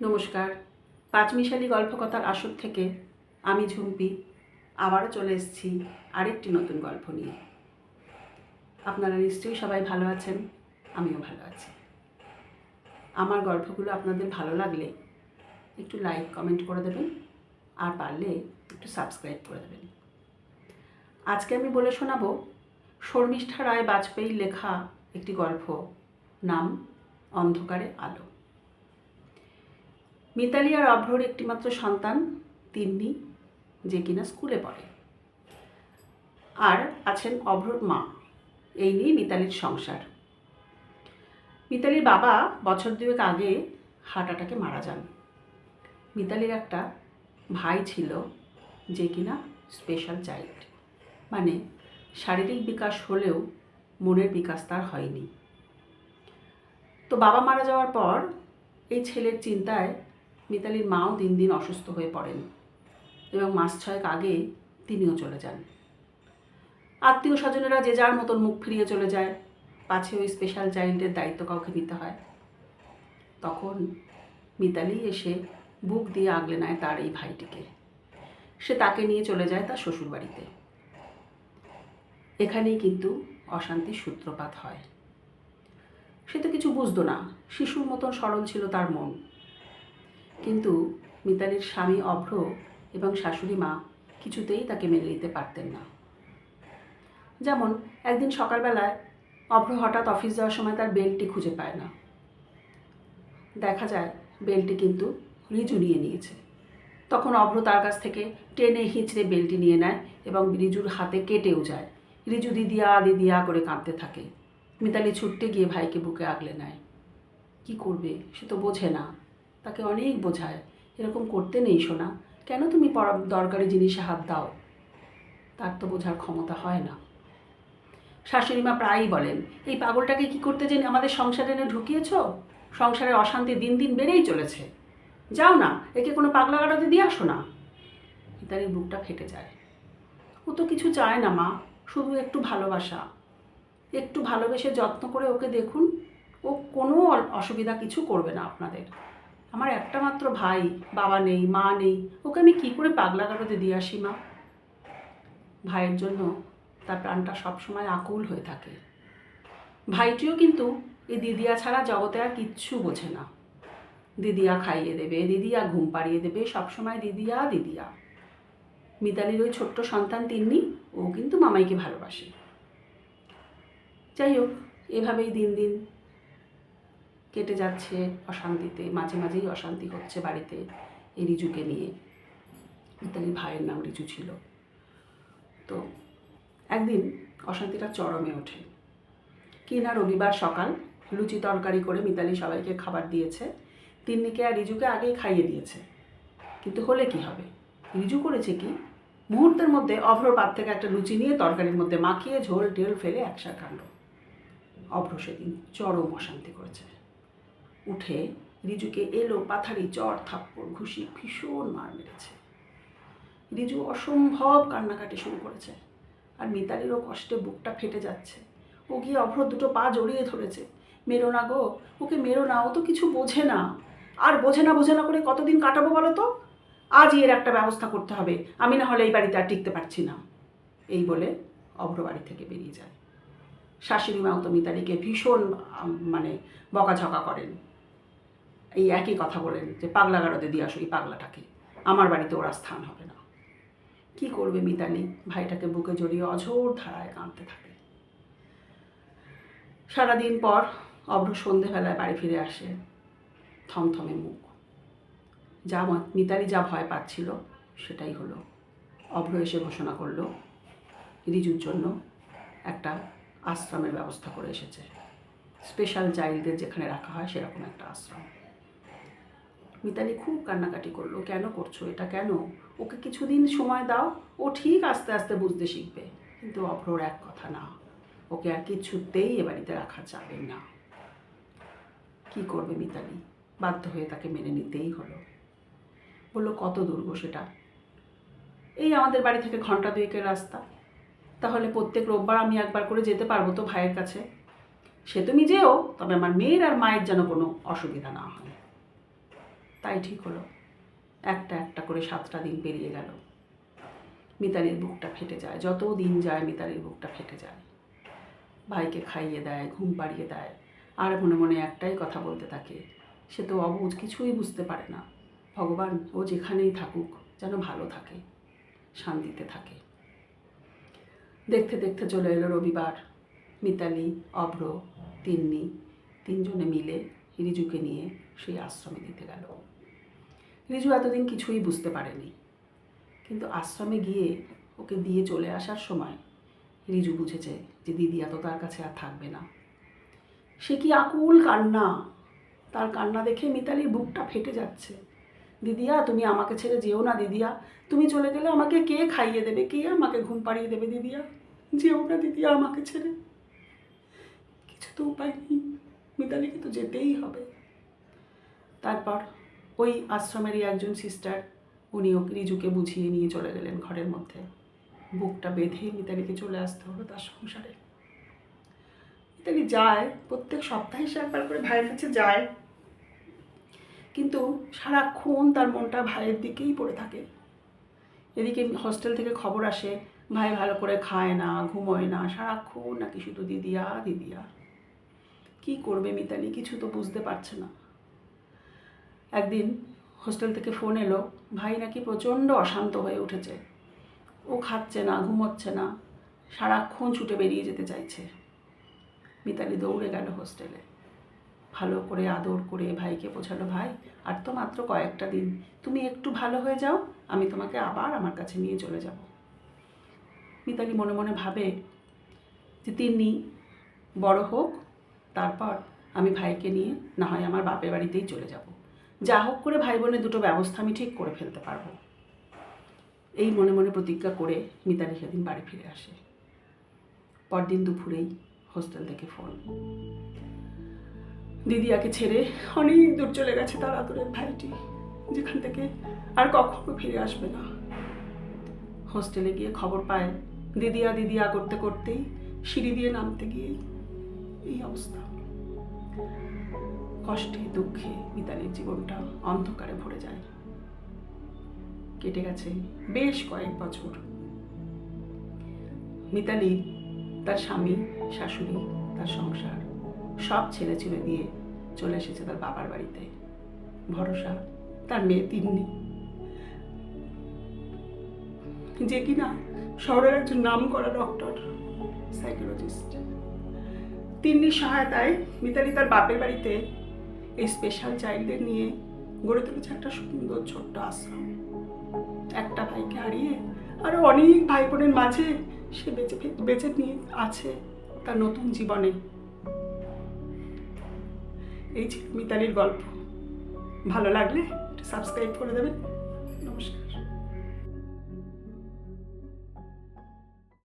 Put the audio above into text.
নমস্কার। পাঁচমিশালি গল্পকথার আসর থেকে আমি ঝুম্পি আবারও চলে এসেছি আরেকটি নতুন গল্প নিয়ে। আপনারা নিশ্চয়ই সবাই ভালো আছেন, আমিও ভালো আছি। আমার গল্পগুলো আপনাদের ভালো লাগলে একটু লাইক, কমেন্ট করে দেবেন আর পারলে একটু সাবস্ক্রাইব করে দেবেন। আজকে আমি বলে শোনাবো শর্মিষ্ঠা রায় বাজপেয়ীর লেখা একটি গল্প, নাম অন্ধকারে আলো। মিতালি আর অভ্রর একটিমাত্র সন্তান, তিন্নি, যে কিনা স্কুলে পড়ে। আর আছেন অভ্রর মা। এই নিয়ে মিতালির সংসার। মিতালির বাবা বছর দুয়েক আগে হার্ট অ্যাটাকে মারা যান। মিতালির একটা ভাই ছিল যে কিনা স্পেশাল চাইল্ড মানে শারীরিক বিকাশ হলেও মনের বিকাশ তার হয়নি। তো বাবা মারা যাওয়ার পর এই ছেলের চিন্তায় মিতালির মাও দিন দিন অসুস্থ হয়ে পড়েন এবং মাস ছয়েক আগে তিনিও চলে যান। আত্মীয় স্বজনেরা যে যার মতন মুখ ফিরিয়ে চলে যায়, পাছে ওই স্পেশাল চাইল্ডের দায়িত্ব কাউকে নিতে হয়। তখন মিতালি এসে বুক দিয়ে আগলে নেয় তার এই ভাইটিকে। সে তাকে নিয়ে চলে যায় তার শ্বশুরবাড়িতে। এখানেই কিন্তু অশান্তির সূত্রপাত হয়। সে তো কিছু বুঝতো না, শিশুর মতন সরল ছিল তার মন। কিন্তু মিতালির স্বামী অভ্র এবং শাশুড়ি মা কিছুতেই তাকে মেনে নিতে পারতেন না। যেমন, একদিন সকালবেলায় অভ্র হঠাৎ অফিস যাওয়ার সময় তার বেল্টটি খুঁজে পায় না। দেখা যায়, বেল্টটি কিন্তু রিজু নিয়ে নিয়েছে। তখন অভ্র তার কাছ থেকে টেনে হিঁচড়ে বেল্টটি নিয়ে নেয় এবং রিজুর হাতে কেটেও যায়। রিজু দিদিয়া দিদিয়া করে কাঁদতে থাকে। মিতালি ছুটতে গিয়ে ভাইকে বুকে আগলে নেয়। কি করবে? সে তো বোঝে না। তাকে অনেক বোঝায়। এরকম করতে নেই শোনা কেন তুমি পর- দরকারি জিনিসে হাত দাও? তার তো বোঝার ক্ষমতা হয় না। শাশুড়ি মা প্রায়ই বলেন, এই পাগলটাকে কি করতে জেনে আমাদের সংসারে এনে ঢুকিয়েছ? সংসারের অশান্তি দিন দিন বেড়েই চলেছে। যাও না, একে কোনো পাগলা গাড়াতে দিয়ে আসো না। মিতালির বুকটা ফেটে যায়। ও তো কিছু চায় না মা, শুধু একটু ভালোবাসা। একটু ভালোবেসে যত্ন করে ওকে দেখুন, ও কোনো অসুবিধা কিছু করবে না আপনাদের। আমার একটা মাত্র ভাই, বাবা নেই, মা নেই, ওকে আমি কী করে পাগলা গাড়োতে দিয়ে আসি, মা? ভাইয়ের জন্য তার প্রাণটা সবসময় আকুল হয়ে থাকে। ভাইটিও কিন্তু এই দিদিয়া ছাড়া জগতে আর কিচ্ছু বোঝে না। দিদিয়া খাইয়ে দেবে, দিদিয়া ঘুম পাড়িয়ে দেবে, সবসময় দিদিয়া দিদিয়া। মিতালির ওই ছোট্ট সন্তান তিন্নি, ও কিন্তু মামাইকে ভালোবাসে। যাই হোক, এভাবেই দিন দিন কেটে যাচ্ছে অশান্তিতে, মাঝে মাঝেই অশান্তি হচ্ছে বাড়িতে এই রিজুকে নিয়ে। মিতালির ভাইয়ের নাম রিজু ছিল। তো একদিন অশান্তিটা চরমে ওঠে। কি না রবিবার সকাল, লুচি তরকারি করে মিতালি সবাইকে খাবার দিয়েছে। তিন্নিকে আর রিজুকে আগেই খাইয়ে দিয়েছে। কিন্তু হলে কি হবে? রিজু করেছে কি? মুহূর্তের মধ্যে অভ্র পাত থেকে একটা লুচি নিয়ে তরকারির মধ্যে মাখিয়ে ঝোল টেল ফেলে একসাথ কাণ্ড। অভ্র সেদিন চরম অশান্তি করেছে। উঠে রিজুকে এলো পাথারি চর থাপ্পড় ঘুষি, ভীষণ মার মেরেছে। রিজু অসম্ভব কান্নাকাটি শুরু করেছে আর মিতালিরও কষ্টে বুকটা ফেটে যাচ্ছে। ও গিয়ে অভ্র দুটো পা জড়িয়ে ধরেছে। মেরো না গো, ওকে মেরো না, ও তো কিছু বোঝে না। আর বোঝে না বোঝে না করে কতদিন কাটাবো বলো তো? আজই এর একটা ব্যবস্থা করতে হবে, আমি না হলে এই বাড়িতে আর টিকতে পারছি না। এই বলে অভ্র বাড়ি থেকে বেরিয়ে যায়। শাশুড়ি মাও তো মিতালিকে ভীষণ মানে বকাঝকা করেন। এই একই কথা বলেন যে পাগলা গাড়োতে দিয়ে আসো এই পাগলাটাকে। আমার বাড়িতে ওরা স্থান হবে না। কি করবে মিতালি? ভাইটাকে বুকে জড়িয়ে অঝোর ধারায় কাঁদতে থাকে। সারাদিন পর অভ্র সন্ধেবেলায় বাড়ি ফিরে আসে থমথমে মুখ। যা মিতালি যা ভয় পাচ্ছিল, সেটাই হলো। অভ্র এসে ঘোষণা করল, রিজুর জন্য একটা আশ্রমের ব্যবস্থা করে এসেছে। স্পেশাল চাইল্ডদের যেখানে রাখা হয় সেরকম একটা আশ্রম। মিতালি খুব কান্নাকাটি করল, কেন করছ এটা কেন? ওকে কিছুদিন সময় দাও, ও ঠিক আস্তে আস্তে বুঝতে শিখবে। কিন্তু অভ্রর এক কথা না, ওকে আর কিছুতেই এ বাড়িতে রাখা যাবে না। কি করবে মিতালি? বাধ্য হয়ে তাকে মেনে নিতেই হলো। বলল, কত দূর গো সেটা? এই আমাদের বাড়ি থেকে ঘণ্টা দুয়েকের রাস্তা। তাহলে প্রত্যেক রোববার আমি একবার করে যেতে পারব তো ভাইয়ের কাছে। সে তুমি যেও তবে আমার মেয়ের আর মায়ের যেন কোনো অসুবিধা না হয়। তাই ঠিক হলো। একটা একটা করে সাতটা দিন পেরিয়ে গেল। মিতালির বুকটা ফেটে যায়। যত দিন যায়, মিতালির বুকটা ফেটে যায়। ভাইকে খাইয়ে দেয়, ঘুম পাড়িয়ে দেয়। আর মনে মনে একটাই কথা বলতে থাকে, সে তো অবুঝ কিছুই বুঝতে পারে না। ভগবান, ও যেখানেই থাকুক, যেন ভালো থাকে, শান্তিতে থাকে। দেখতে দেখতে চলে এলো রবিবার। মিতালি, অভ্র, তিন্নি, তিনজনে মিলে রিজুকে নিয়ে সেই আশ্রমে দিতে গেল। রিজু এতদিন কিছুই বুঝতে পারেনি। কিন্তু আশ্রমে গিয়ে ওকে দিয়ে চলে আসার সময় রিজু বুঝেছে যে দিদি এত তার কাছে আর থাকবে না। সে কি আকুল কান্না? তার কান্না দেখে মিতালির বুকটা ফেটে যাচ্ছে। দিদিয়া, তুমি আমাকে ছেড়ে যেও না দিদিয়া। তুমি চলে গেলে আমাকে কে খাইয়ে দেবে? কে আমাকে ঘুম পাড়িয়ে দেবে দিদিয়া? যেও না দিদিয়া আমাকে ছেড়ে। কিছু তো উপায় নেই। মিতালিকে তো যেতেই হবে। তারপর ওই আশ্রমেরই একজন সিস্টার উনি রিজুকে বুঝিয়ে নিয়ে চলে গেলেন ঘরের মধ্যে। বুকটা বেঁধে মিতালিকে চলে আসতে হলো তার সংসারে। মিতালি যায়, প্রত্যেক সপ্তাহে সে একবার করে ভাইয়ের কাছে যায়। কিন্তু সারাক্ষণ তার মনটা ভাইয়ের দিকেই পড়ে থাকে। এদিকে হস্টেল থেকে খবর আসে, ভাই ভালো করে খায় না, ঘুমোয় না, সারাক্ষণ নাকি শুধু দিদিয়া দিদিয়া। কি করবে মিতালি? কিছু তো বুঝতে পারছে না। একদিন হোস্টেল থেকে ফোন এলো, ভাই নাকি প্রচণ্ড অশান্ত হয়ে উঠেছে। ও খাচ্ছে না, ঘুমোচ্ছে না, সারাক্ষণ ছুটে বেরিয়ে যেতে চাইছে। মিতালি দৌড়ে গেল হোস্টেলে। ভালো করে আদর করে ভাইকে বোঝালো, ভাই, আর তো মাত্র কয়েকটা দিন। তুমি একটু ভালো হয়ে যাও, আমি তোমাকে আবার আমার কাছে নিয়ে চলে যাব। মিতালি মনে মনে ভাবে যে তিনি বড় হোক তারপর আমি ভাইকে নিয়ে না হয় আমার বাপের বাড়িতেই চলে যাব। যা হোক করে ভাই বোনের দুটো ব্যবস্থা আমি ঠিক করে ফেলতে পারব। এই মনে মনে প্রতিজ্ঞা করে মিতালি সেদিন বাড়ি ফিরে আসে। পরদিন দুপুরেই হোস্টেল থেকে ফোন। দিদিয়াকে ছেড়ে অনেক দূর চলে গেছে তার আদরের ভাইটি, যেখান থেকে আর কখনো ফিরে আসবে না। হোস্টেলে গিয়ে খবর পায় দিদিয়া দিদিয়া করতে করতেই সিঁড়ি দিয়ে নামতে গিয়েই এই অবস্থা। কষ্টে, দুঃখে মিতালির জীবনটা অন্ধকারে ভরে যায়। কেটে গেছে বেশ কয়েক বছর। মিতালি, তার স্বামী, শাশুড়ি, তার সংসার, সব ছেড়ে ছেড়ে দিয়ে চলে এসেছে তার বাবার বাড়িতে। ভরসা, তার মেয়ে তিন্নি। যে কিনা শহরের একজন নাম করা ডক্টর সাইকোলজিস্ট তিন্নির সহায়তায় মিতালি তার বাপের বাড়িতে এই স্পেশাল চাইল্ডদের নিয়ে গড়ে তুলেছে একটা সুন্দর ছোট্ট আশ্রম। একটা ভাইকে হারিয়ে আরও অনেক ভাই বোনের মাঝে সে বেঁচে বেঁচে নিয়ে আছে তার নতুন জীবনে। এই ছিল মিতালির গল্প। ভালো লাগলে সাবস্ক্রাইব করে দেবেন। নমস্কার।